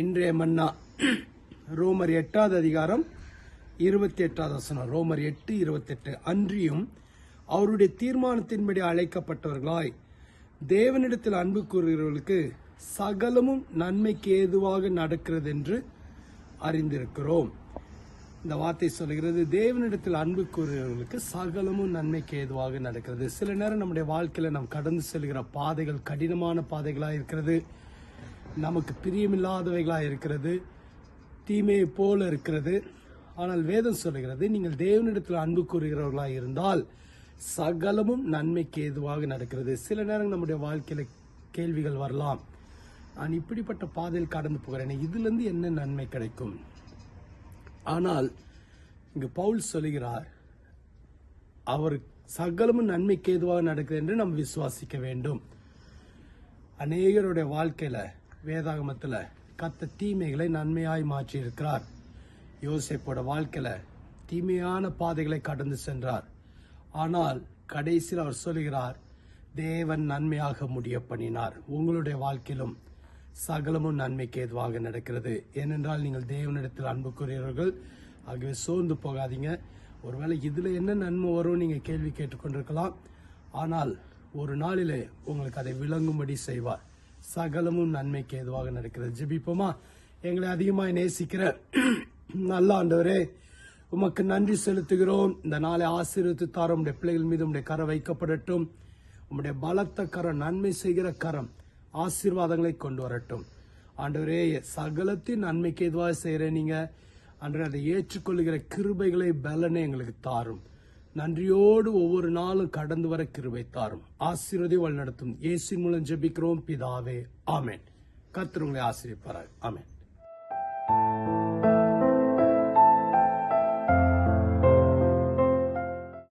இன்றைய மன்னா ரோமர் எட்டாவது அதிகாரம் இருபத்தி எட்டாவது வசனம். ரோமர் எட்டு இருபத்தெட்டு. அன்றியும் அவருடைய தீர்மானத்தின்படி அழைக்கப்பட்டவர்களாய் தேவனிடத்தில் அன்பு கூறுகிறவர்களுக்கு சகலமும் நன்மைக்கு ஏதுவாக நடக்கிறது என்று அறிந்திருக்கிறோம். இந்த வார்த்தை சொல்கிறது தேவனிடத்தில் அன்பு கூறுகிறவர்களுக்கு சகலமும் நன்மைக்கு ஏதுவாக நடக்கிறது. சில நேரம் நம்முடைய வாழ்க்கையில் நாம் கடந்து செல்கிற பாதைகள் கடினமான பாதைகளாக இருக்கிறது. நமக்கு பிரியமில்லாதவைகளாக இருக்கிறது தீமையை போல இருக்கிறது. ஆனால் வேதம் சொல்லுகிறது நீங்கள் தேவனிடத்தில் அன்பு கூறுகிறவர்களாக இருந்தால் சகலமும் நன்மைக்கு ஏதுவாக நடக்கிறது. சில நேரம் நம்முடைய வாழ்க்கையில் கேள்விகள் வரலாம். நான் இப்படிப்பட்ட பாதையில் கடந்து போகிறேன் இதுலேருந்து என்ன நன்மை கிடைக்கும்? ஆனால் இங்கு பவுல் சொல்லுகிறார் அவர் சகலமும் நன்மைக்கு ஏதுவாக நடக்குது என்று நாம் விசுவாசிக்க வேண்டும். அநேகருடைய வாழ்க்கையில் வேதாகமத்தில் கத்த தீமைகளை நன்மையாய் மாற்றி இருக்கிறார் வாழ்க்கையில் தீமையான பாதைகளை கடந்து சென்றார். ஆனால் கடைசியில் அவர் சொல்கிறார் தேவன் நன்மையாக முடிய பண்ணினார். உங்களுடைய வாழ்க்கையிலும் சகலமும் நன்மைக்கு ஏதுவாக நடக்கிறது. ஏனென்றால் நீங்கள் தேவனிடத்தில் அன்பு கூறியவர்கள். ஆகவே சோர்ந்து போகாதீங்க. ஒருவேளை இதில் என்ன நன்மை வரும் நீங்கள் கேள்வி கேட்டுக்கொண்டிருக்கலாம். ஆனால் ஒரு நாளிலே உங்களுக்கு அதை விளங்கும்படி செய்வார். சகலமும் நன்மைக்கு ஏதுவாக நடக்கிறது. ஜிபிப்போமா? எங்களை அதிகமாக நேசிக்கிற நல்ல ஆண்டவரே உமக்கு நன்றி செலுத்துகிறோம். இந்த நாளை ஆசீர்வித்து தார உடைய பிள்ளைகள் மீது உடைய கரம் வைக்கப்படட்டும். உம்முடைய பலத்த கரம் நன்மை செய்கிற கரம் ஆசீர்வாதங்களை கொண்டு வரட்டும். ஆண்டவரே சகலத்தின் நன்மைக்கு எதுவாக செய்கிற நீங்கள் அன்று அதை ஏற்றுக்கொள்கிற கிருபைகளை பலனை எங்களுக்கு தாரும். நன்றியோடு ஒவ்வொரு நாளும் கடந்து வர கிருவை தாரும். ஆசீர்வதி வழிநடத்தும். ஏசி மூலம் ஜெபிக்கிறோம். பிதாவே ஆமேன். கர்த்தர் உங்களை ஆமேன்.